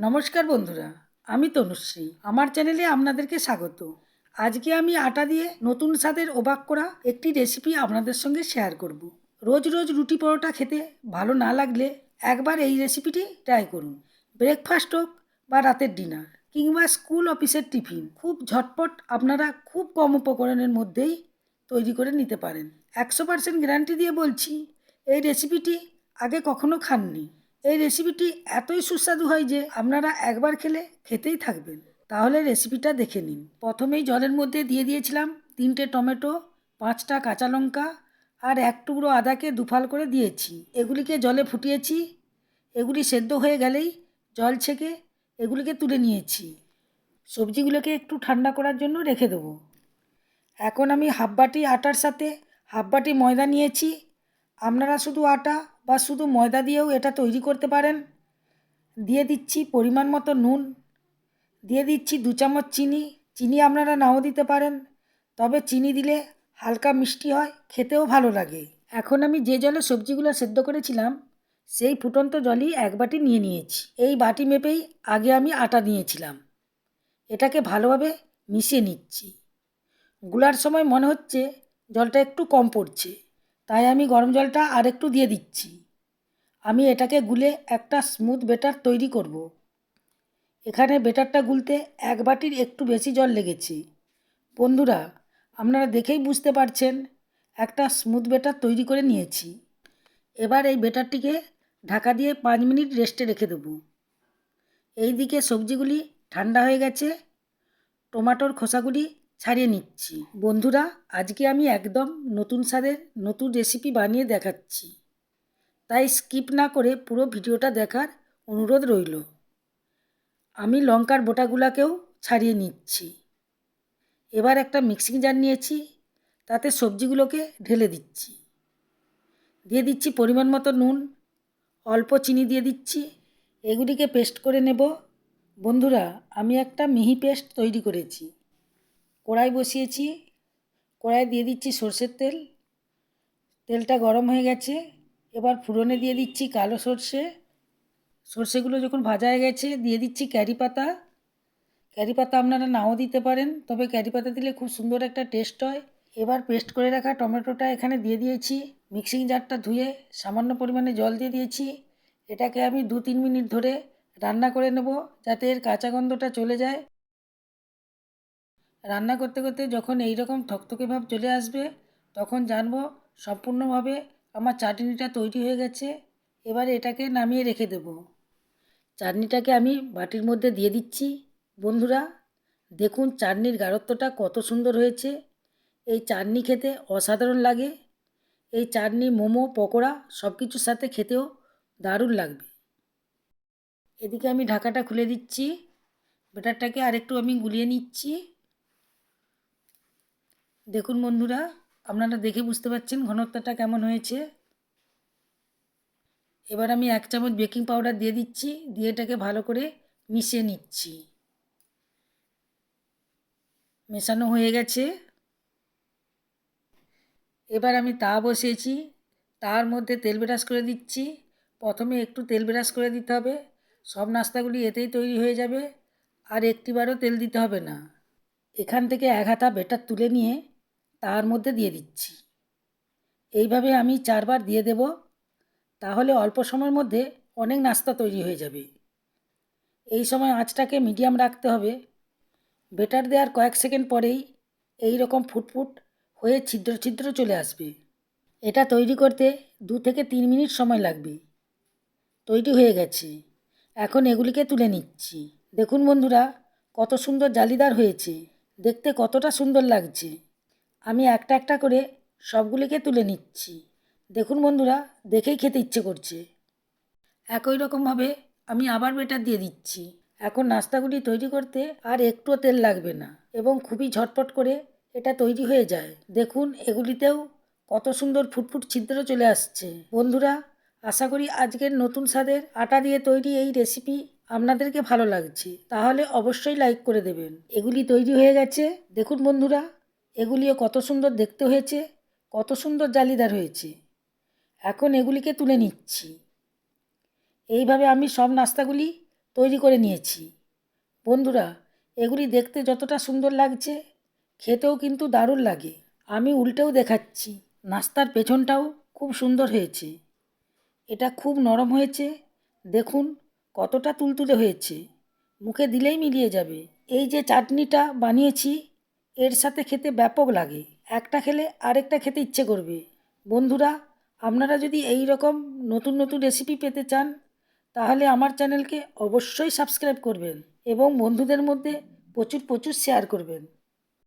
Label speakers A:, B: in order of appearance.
A: নমস্কার বন্ধুরা, আমি তনুশ্রী। আমার চ্যানেলে আপনাদেরকে স্বাগত। আজকে আমি আটা দিয়ে নতুন স্বাদের অবাক করা একটি রেসিপি আপনাদের সঙ্গে শেয়ার করব। রোজ রোজ রুটি পরোটা খেতে ভালো না লাগলে একবার এই রেসিপিটি ট্রাই করুন। ব্রেকফাস্ট হোক বা রাতের ডিনার কিংবা স্কুল অফিসের টিফিন, খুব ঝটপট আপনারা খুব কম উপকরণের মধ্যেই তৈরি করে নিতে পারেন। একশো পার্সেন্ট গ্যারান্টি দিয়ে বলছি, এই রেসিপিটি আগে কখনো খাননি। এই রেসিপিটি এতই সুস্বাদু হয় যে আপনারা একবার খেলে খেতেই থাকবেন। তাহলে রেসিপিটা দেখে নিন। প্রথমেই জলের মধ্যে দিয়ে দিয়েছিলাম তিনটে টমেটো, পাঁচটা কাঁচা লঙ্কা আর এক টুকরো আদাকে দুফাল করে দিয়েছি। এগুলিকে জলে ফুটিয়েছি। এগুলি সেদ্ধ হয়ে গেলেই জল ছেঁকে এগুলিকে তুলে নিয়েছি। সবজিগুলোকে একটু ঠান্ডা করার জন্য রেখে দেবো। এখন আমি হাফ বাটি আটার সাথে হাফ বাটি ময়দা নিয়েছি। আপনারা শুধু আটা বা শুধু ময়দা দিয়েও এটা তৈরি করতে পারেন? দিয়ে দিচ্ছি পরিমাণ মতো নুন। দিয়ে দিচ্ছি দু চামচ চিনি। চিনি আপনারা নাও দিতে পারেন। তবে চিনি দিলে হালকা মিষ্টি হয়, খেতেও ভালো লাগে। এখন আমি যে জলে সবজিগুলো সেদ্ধ করেছিলাম, সেই ফুটন্ত জলই এক বাটি নিয়ে নিয়েছি। এই বাটি মেপেই আগে আমি আটা নিয়েছিলাম এটাকে ভালোভাবে মিশিয়ে নিচ্ছি। গুলার সময় মনে হচ্ছে জলটা একটু কম পড়ছে। তাই আমি গরম জলটা আর একটু দিয়ে দিচ্ছি। আমি এটাকে গুলে একটা স্মুথ বেটার তৈরি করব। এখানে বেটারটা গুলতে এক বাটির একটু বেশি জল লেগেছে। বন্ধুরা, আপনারা দেখেই বুঝতে পারছেন, একটা স্মুথ বেটার তৈরি করে নিয়েছি। এবার এই বেটারটিকে ঢাকা দিয়ে পাঁচ মিনিট রেস্টে রেখে দেবো। এই দিকে সবজিগুলি ঠান্ডা হয়ে গেছে, টমাটোর খোসাগুলি ছাড়িয়ে নিচ্ছি। বন্ধুরা, আজকে আমি একদম নতুন স্বাদের নতুন রেসিপি বানিয়ে দেখাচ্ছি। তাই স্কিপ না করে পুরো ভিডিওটা দেখার অনুরোধ রইল। আমি লঙ্কার বোটাগুলাকেও ছাড়িয়ে নিচ্ছি। এবার একটা মিক্সিং জার নিয়েছি, তাতে সবজিগুলোকে ঢেলে দিচ্ছি। দিয়ে দিচ্ছি পরিমাণ মতো নুন, অল্প চিনি দিয়ে দিচ্ছি। এগুলিকে পেস্ট করে নেব। বন্ধুরা, আমি একটা মিহি পেস্ট তৈরি করেছি। কড়াই বসিয়েছি। কড়াই দিয়ে দিচ্ছি সর্ষের তেল। তেলটা গরম হয়ে গেছে। এবার ফুরনে দিয়ে দিচ্ছি কালো সর্ষে। সর্ষেগুলো যখন ভাজা হয়ে গেছে, দিয়ে দিচ্ছি ক্যারি পাতা। ক্যারি পাতা আপনারা নাও দিতে পারেন, তবে ক্যারি পাতা দিলে খুব সুন্দর একটা টেস্ট হয়। এবার পেস্ট করে রাখা টমেটোটা এখানে দিয়ে দিয়েছি। মিক্সিং জারটা ধুয়ে সামান্য পরিমাণে জল দিয়ে দিয়েছি। এটাকে আমি দু তিন মিনিট ধরে রান্না করে নেব যাতে এর কাঁচা গন্ধটা চলে যায়। রান্না করতে করতে যখন এই রকম থকথকে ভাব চলে আসবে, তখন জানব সম্পূর্ণভাবে আমার চাটনিটা তৈরি হয়ে গেছে, এবার এটাকে নামিয়ে রেখে দেব। চাটনিটাকে আমি বাটির মধ্যে দিয়ে দিচ্ছি। বন্ধুরা, দেখুন চাটনির গাঢ়ত্বটা কত সুন্দর হয়েছে। এই চাটনি খেতে অসাধারণ লাগে। এই চাটনি, মোমো, পকোড়া সব কিছুর সাথে খেতেও দারুণ লাগবে। এদিকে আমি ঢাকাটা খুলে দিচ্ছি। ব্যাটারটাকে আরেকটু আমি গুলিয়ে নিচ্ছি। দেখুন বন্ধুরা আপনারা দেখে বুঝতে পারছেন ঘনত্বটা কেমন হয়েছে। এবার আমি এক চামচ বেকিং পাউডার দিয়ে দিচ্ছি, দিয়ে এটাকে ভালো করে মিশিয়ে নিচ্ছি। মেশানো হয়ে গেছে। এবার আমি তা বসিয়েছি, তার মধ্যে তেল ব্রাশ করে দিচ্ছি। প্রথমে একটু তেল ব্রাশ করে দিতে হবে, সব নাস্তাগুলি এতেই তৈরি হয়ে যাবে, আর একটিবারও তেল দিতে হবে না। এখান থেকে এক হাতা বেটার তুলে নিয়ে তার মধ্যে দিয়ে দিচ্ছি। এইভাবে আমি চারবার দিয়ে দেব, তাহলে অল্প সময়ের মধ্যে অনেক নাস্তা তৈরি হয়ে যাবে। এই সময় আঁচটাকে মিডিয়াম রাখতে হবে। বেটার দেওয়ার কয়েক সেকেন্ড পরেই এই রকম ফুটফুট হয়ে ছিদ্র ছিদ্র চলে আসবে। এটা তৈরি করতে দু থেকে তিন মিনিট সময় লাগবে। তৈরি হয়ে গেছে। এখন এগুলিকে তুলে নিচ্ছি। দেখুন বন্ধুরা, কত সুন্দর জালিদার হয়েছে। দেখতে কতটা সুন্দর লাগছে। আমি একটা একটা করে সবগুলিকে তুলে নিচ্ছি। দেখুন বন্ধুরা, দেখেই খেতে ইচ্ছে করছে। একই রকমভাবে আমি আবার বেটার দিয়ে দিচ্ছি। এখন নাস্তাগুলি তৈরি করতে আর একটুও তেল লাগবে না এবং খুবই ঝটপট করে এটা তৈরি হয়ে যায়। দেখুন, এগুলিতেও কত সুন্দর ফুটফুট ছিদ্র চলে আসছে। বন্ধুরা, আশা করি আজকের নতুন স্বাদের আটা দিয়ে তৈরি এই রেসিপি আপনাদেরকে ভালো লাগছে। তাহলে অবশ্যই লাইক করে দেবেন। এগুলি তৈরি হয়ে গেছে। দেখুন বন্ধুরা এগুলিও কত সুন্দর দেখতে হয়েছে, কত সুন্দর জালিদার হয়েছে। এখন এগুলিকে তুলে নিচ্ছি। এইভাবে আমি সব নাস্তাগুলি তৈরি করে নিয়েছি। বন্ধুরা, এগুলি দেখতে যতটা সুন্দর লাগছে, খেতেও কিন্তু দারুণ লাগে। আমি উল্টেও দেখাচ্ছি, নাস্তার পেছনটাও খুব সুন্দর হয়েছে। এটা খুব নরম হয়েছে, দেখুন কতটা তুলতুলে হয়েছে। মুখে দিলেই মিলিয়ে যাবে। এই যে চাটনিটা বানিয়েছি এর সাথে খেতে ব্যাপক লাগে। একটা খেলে আরেকটা খেতে ইচ্ছে করবে। বন্ধুরা, আপনারা যদি এই রকম নতুন নতুন রেসিপি পেতে চান, তাহলে আমার চ্যানেলকে অবশ্যই সাবস্ক্রাইব করবেন এবং বন্ধুদের মধ্যে প্রচুর প্রচুর শেয়ার করবেন।